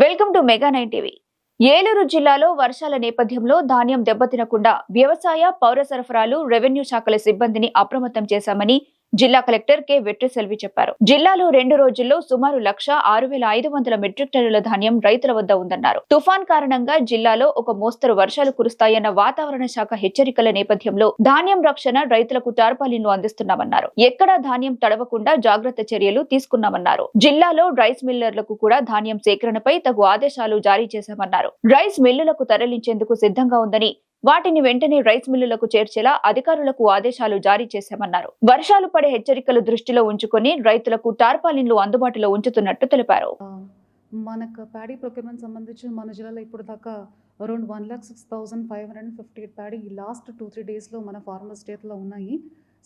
Welcome to Mega nine TV. Eluru జిల్లాలో వర్షాల నేపథ్యంలో ధాన్యం దెబ్బతినకుండా వ్యవసాయ పౌర సరఫరాలు రెవెన్యూ శాఖల సిబ్బందిని అప్రమత్తం చేశామని జిల్లా కలెక్టర్ కె వెట్రిసెల్వి చెప్పారు. జిల్లాలో రెండు రోజుల్లో సుమారు లక్ష ఆరు వేల ఐదు వందల మెట్రిక్ టన్నుల ధాన్యం రైతుల వద్ద ఉందన్నారు. తుఫాన్ కారణంగా జిల్లాలో ఒక మోస్తరు వర్షాలు కురుస్తాయన్న వాతావరణ శాఖ హెచ్చరికల నేపథ్యంలో ధాన్యం రక్షణ రైతులకు టార్పాలిన్లు అందిస్తున్నామన్నారు. ఎక్కడా ధాన్యం తడవకుండా జాగ్రత్త చర్యలు తీసుకున్నామన్నారు. జిల్లాలో రైస్ మిల్లర్లకు కూడా ధాన్యం సేకరణపై తగు ఆదేశాలు జారీ చేశామన్నారు. రైస్ మిల్లులకు తరలించేందుకు సిద్ధంగా ఉందని వాటిని వెంటనే రైస్ మిల్లులకు చేర్చేలా అధికారులకు ఆదేశాలు జారీ చేశామన్నారు. వర్షాలు పడే హెచ్చరికలు దృష్టిలో ఉంచుకొని రైతులకు టార్పాలిన్లు అందుబాటులో ఉంచుతున్నట్టు తెలిపారు. మనకు ప్యాడీ ప్రొక్యూర్మెంట్ సంబంధించి మన జిల్లాలో ఇప్పుడు దాకా around one lakh six thousand five hundred and fifty eight paddy last two three డేస్లో మన ఫార్మర్ స్టేట్లో ఉన్నాయి.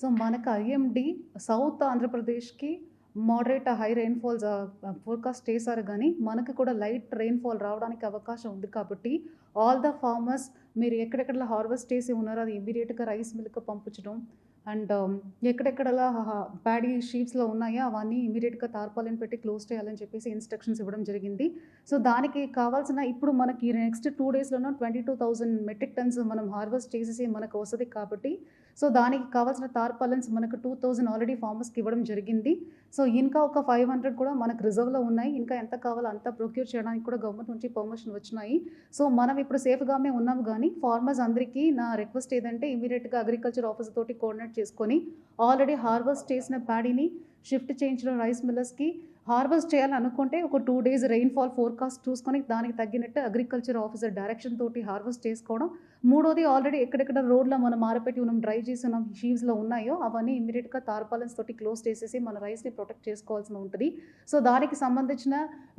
సో మనకు ఐఎండి సౌత్ ఆంధ్రప్రదేశ్కి మోడరేట్ హై రెయిన్ఫాల్స్ ఫోర్కాస్ట్ చేశారు కానీ మనకు కూడా లైట్ రెయిన్ఫాల్ రావడానికి అవకాశం ఉంది కాబట్టి ఆల్ ద ఫార్మర్స్ మీరు ఎక్కడెక్కడ హార్వెస్ట్ చేసి ఉన్నారో అది ఇమీడియట్గా రైస్ మిల్క్ పంపించడం అండ్ um, ఎక్కడెక్కడలా ప్యాడీ షీప్స్లో ఉన్నాయో అవన్నీ ఇమీడియట్గా తార్పాలని పెట్టి క్లోజ్ చేయాలని చెప్పేసి ఇన్స్ట్రక్షన్స్ ఇవ్వడం జరిగింది. సో దానికి కావాల్సిన ఇప్పుడు మనకి next two డేస్లోనూ twenty two thousand metric tons మనం హార్వెస్ట్ చేసేసి మనకు వస్తుంది కాబట్టి సో దానికి కావాల్సిన తార్పాలన్స్ మనకు టూ థౌజండ్ ఆల్రెడీ ఫార్మర్స్కి ఇవ్వడం జరిగింది. సో ఇంకా ఒక ఫైవ్ హండ్రెడ్ కూడా మనకు రిజర్వ్లో ఉన్నాయి. ఇంకా ఎంత కావాలో అంత ప్రొక్యూర్ చేయడానికి కూడా గవర్నమెంట్ నుంచి పర్మిషన్ వచ్చినాయి. సో మనం ఇప్పుడు సేఫ్గానే ఉన్నాము కానీ ఫార్మర్స్ అందరికీ నా రిక్వెస్ట్ ఏదంటే ఇమీడియట్గా అగ్రికల్చర్ ఆఫీస్ తోటి కోఆర్డినేట్ చేసుకొని ఆల్రెడీ హార్వెస్ట్ చేసిన ప్యాడీని షిఫ్ట్ చేయించడం రైస్ మిల్లర్స్కి హార్వెస్ట్ చేయాలనుకుంటే ఒక టూ డేస్ రెయిన్ఫాల్ ఫోర్కాస్ట్ చూసుకొని దానికి తగ్గినట్టు అగ్రికల్చర్ ఆఫీసర్ డైరెక్షన్ తోటి హార్వెస్ట్ చేసుకోవడం. మూడోది ఆల్రెడీ ఎక్కడెక్కడ రోడ్లో మనం మారపెట్టి మనం డ్రై చేసిన షీవ్స్లో ఉన్నాయో అవన్నీ ఇమీడియట్గా తార్పాలన్స్ తోటి క్లోజ్ చేసేసి మన రైస్ని ప్రొటెక్ట్ చేసుకోవాల్సి ఉంటుంది. సో దానికి సంబంధించిన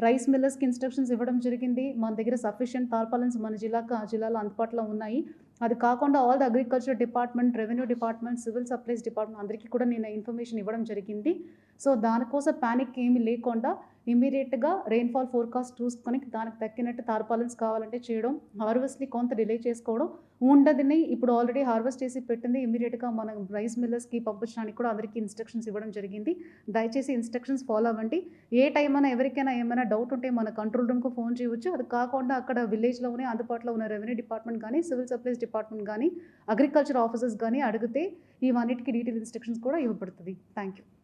రైస్ మిల్లర్స్కి ఇన్స్ట్రక్షన్స్ ఇవ్వడం జరిగింది. మన దగ్గర సఫిషియంట్ తార్పాలన్స్ మన జిల్లాకు ఆ జిల్లాలో అందుబాటులో ఉన్నాయి. అది కాకుండా all the agriculture department revenue department civil supplies department అందరికీ కూడా నేను ఇన్ఫర్మేషన్ ఇవ్వడం జరిగింది. సో దానికోసం ప్యానిక్ ఏమీ లేకుండా ఇమీడియట్గా రెయిన్ఫాల్ ఫోర్కాస్ట్ చూసుకొని దానికి తగ్గినట్టు తార్పాలన్స్ కావాలంటే చేయడం హార్వెస్ట్ని కొంత డిలే చేసుకోవడం ఉండదని ఇప్పుడు ఆల్రెడీ హార్వెస్ట్ చేసి పెట్టింది ఇమీడియట్గా మనం రైస్ మిల్లర్స్కి పంపించడానికి కూడా అందరికీ ఇన్స్ట్రక్షన్స్ ఇవ్వడం జరిగింది. దయచేసి ఇన్స్ట్రక్షన్స్ ఫాలో అవ్వండి. ఏ టైం అయినా ఎవరికైనా ఏమైనా డౌట్ ఉంటే మన కంట్రోల్ రూమ్కు ఫోన్ చేయవచ్చు అది కాకుండా అక్కడ విలేజ్లోనే అందుబాటులో ఉన్న రెవెన్యూ డిపార్ట్మెంట్ కానీ సివిల్ సప్లైస్ డిపార్ట్మెంట్ కానీ అగ్రికల్చర్ ఆఫీసర్స్ కానీ అడిగితే ఇవన్నిటికీ డీటెయిల్ ఇన్స్ట్రక్షన్స్ కూడా ఇవ్వబడుతుంది. Thank you